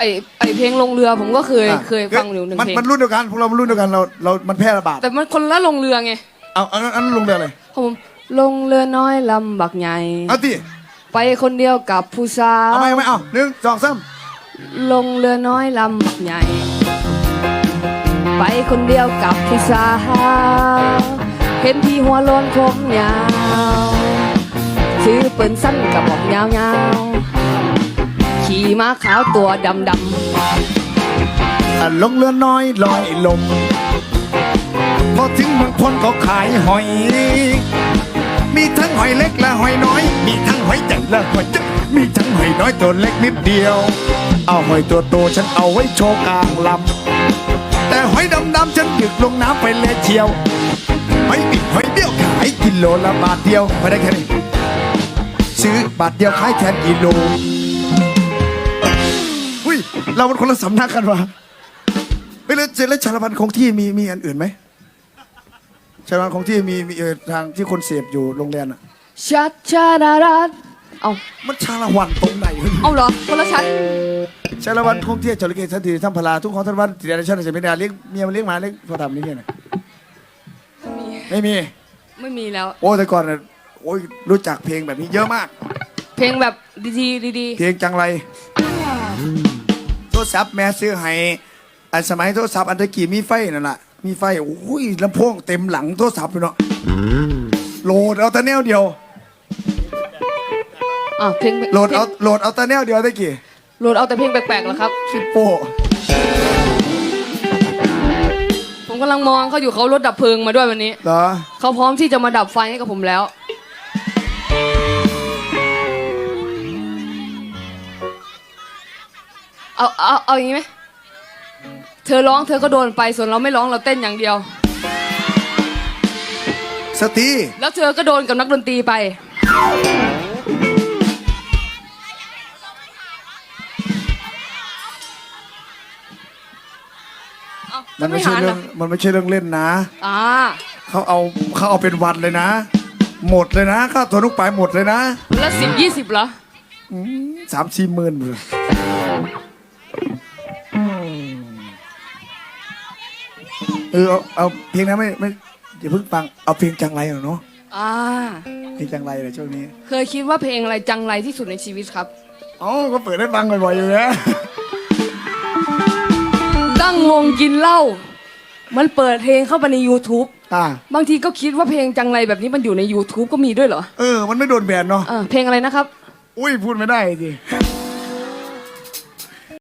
ไอไอเพลงลงเรือผมก็เคยอะเคยฟังอยู่หนึ่งมันเพลงมันรุ่นเดียวกันพวกเรามันรุ่นเดียวกันเราเรามันแพร่ระบาดแต่มันคนละลงเรือไงเอาอันนั้นอันนั้นลงเรือเลยของผมลงเรือน้อยลำบักใหญ่เอาติไปคนเดียวกับผู้สาวเอาไหมเอาไหมเอาหนึ่งสองสามลงเรือน้อยลำบักใหญ่ ไปคนเดียวกับผู้สาว เห็นพี่หัวโลนผมยาว ซื้อปืนสั้นกระบอกยาวๆ ขี่ม้าขาวตัวดำดำลงเรือน้อยลอยลมพอถึงเมืองพนก็ขายหอย มีทั้งหอยเล็กและหอยน้อย มีทั้งหอยใหญ่และหอยยักษ์มีทั้งหอยน้อยตัวเล็กนิดเดียว เอาหอยตัวโตฉันเอาไว้โชว์กลางลำ แต่หอยดำๆฉันดึกลงน้ำไปเลยเชียว หอยบิดหอยเบี้ยวขายกิโลละบาทเดียวไม่ได้แค่นี้ซื้อบาทเดียวขายแทนกิโล เราเป็นคนละสำนักกันวะไม่แล้วเจแล้วชาละพันคงที่มีมีอันอื่นไหมชาละพันคงที่มีมีเอ่อทางที่คนเสพอยู่โรงเรียนอะ ชัดชาดารัดเอามันชาละวันตรงไหนวะ เอาเหรอคนละชั้น ชาละวันคงที่จระเข้ทันทีทั้งพลาทุกของทันวันติดอะไรชาติจะไม่ได้เลี้ยงเมียมันเลี้ยงหมาเลี้ยงพอทำนี่แค่ไหนไม่มี ไม่มีแล้ว โอ้แต่ก่อนน่ะโอ้ยรู้จักเพลงแบบนี้เยอะมาก เพลงแบบดีๆดีเพลงจังไรโทร ศัพท์แม่ซื้อให้อันสมัยโทรศัพท์อันตะกี้มีไฟนั่นแหละมีไฟโอ้ยลำโพงเต็มหลังโทรศัพท์เลยเนาะโหลดเอาแต่แนวเดียวๆอะเพลงโหลดเอาโหลดเอาแต่แนวเดียวตะกี้โหลดเอาแต่เพลงแปลกๆเหรอครับสิโป้ผมกำลังมองเขาอยู่เขารถดับเพลิงมาด้วยวันนี้เหรอเขาพร้อมที่จะมาดับไฟให้กับผมแล้ว เอาเอาเอาอย่างนี้ไหมเธอร้องเธอก็โดนไปส่วนเราไม่ร้องเราเต้นอย่างเดียว สตีแล้วเธอก็โดนกับนักดนตรีไปเอ้ามันไม่ใช่หัเรื่องหมันไม่ใช่เรื่องเล่นนะ อ่าเขาเอาเขาเอาเป็นวันเลยนะ หมดเลยนะข้าวตัวนุกไปลายหมดเลยนะ แล้วสิบยี่สิบเหรอ สามสี่หมื่นเลย เออเอาเอาเพลงนั้นไม่ไม่อย่าเพิ่งฟังเอาเพลงจังไรหน่อยเนาะอ่า เพลงจังไรเลยช่วงนี้เคยคิดว่าเพลงอะไรจังไรที่สุดในชีวิตครับ อ๋อก็เปิดให้ฟังบ่อยๆอยู่นะตั้งวงกินเหล้า มันเปิดเพลงเข้าไปใน YouTube อ่าบางทีก็คิดว่าเพลงจังไรแบบนี้มันอยู่ใน YouTube ก็มีด้วยเหรอเออ มันไม่โดนแบนเนาะเออเพลงอะไรนะครับ อุ้ยพูดไม่ได้สิ